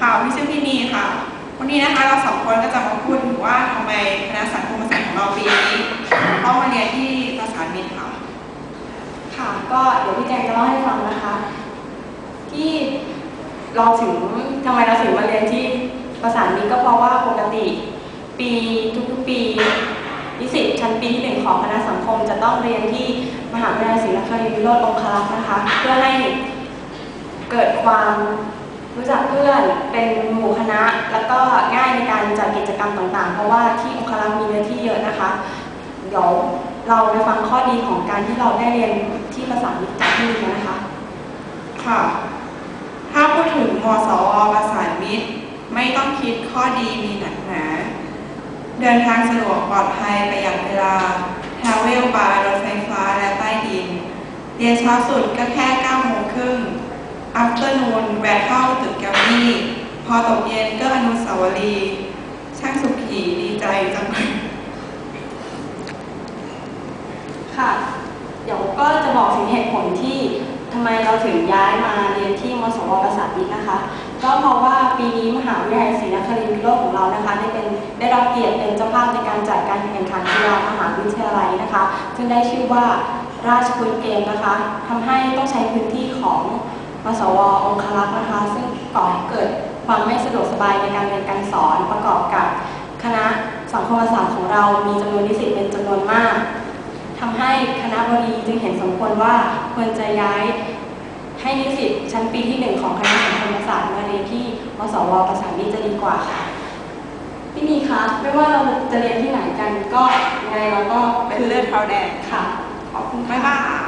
ค่ะพี่ชื่อพี่นีค่ะ วันนี้นะคะเราสองคนก็จะมาพูดถึงว่าทำไมคณะสังคมศาสตร์ของเราปีนี้ต้องมาเรียนที่ภาษามิตรค่ะ ค่ะก็เดี๋ยวพี่แจงจะเล่าให้ฟังนะคะ ที่เราถึงทำไมเราถึงมาเรียนที่ประสานมิตรก็เพราะว่าปกติ ปีทุกๆปีนิสิตชั้นปีที่หนึ่งของคณะสังคมจะต้องเรียนที่มหาวิทยาลัยศรีนครินทร์วิโรจน์องคลักษ์นะคะ เพื่อให้เกิดความ รู้จักเพื่อนเป็นหมู่คณะ แล้วก็ง่ายในการจัดกิจกรรมต่างๆ เพราะว่าที่องคลักษ์มีเนื้อที่เยอะนะคะ เดี๋ยวเราไปฟังข้อดีของการที่เราได้เรียนที่ภาษาอังกฤษจากที่นี่นะคะ ค่ะ ถ้าพูดถึงมสวประสามิตรไม่ต้องคิดข้อดีมีหนักหนา เดินทางสะดวกปลอดภัยประหยัดเวลาทาเวลบายรถไฟฟ้าและใต้ดิน เรียนเช้าสุดก็แค่9โมงครึ่ง อัฟเตอร์นูนแวะเข้าตึกแกรมมี่ พอตกเย็นก็อนุสาวรีย์ช่างสุขีดีใจจังเลยค่ะ เดี๋ยวก็จะบอกถึงเหตุผลที่ทำไมเราถึงย้ายมาเรียนที่มสวประสาทวิทย์นะคะ ก็เพราะว่าปีนี้มหาวิทยาลัยศรีนครินทร์วิโรจน์ของเรานะคะ ได้เป็นได้รับเกียรติเป็นเจ้าภาพในการจัดการแข่งขันกีฬามหาวิทยาลัยนะคะ ซึ่งได้ชื่อว่าราชคุยเกมนะคะทำให้ต้องใช้พื้นที่ของ สวองคลักษ์นะคะ ซึ่งก่อให้เกิดความไม่สะดวกสบายในการเรียนการสอนประกอบกับคณะสังคมศาสตร์ของเรามีจำนวนนิสิตเป็นจำนวนมากทำให้คณะบดีจึงเห็นสมควรว่าควรจะย้ายให้นิสิตชั้นปีที่หนึ่งของคณะสังคมศาสตร์มาเรียนที่มสวประสานมิตรจะดีกว่าค่ะพี่นีคะไม่ว่าเราจะเรียนที่ไหนกันก็ยังไงเราก็เป็นเลือดเท้าแดงค่ะขอบคุณบ๊ายบาย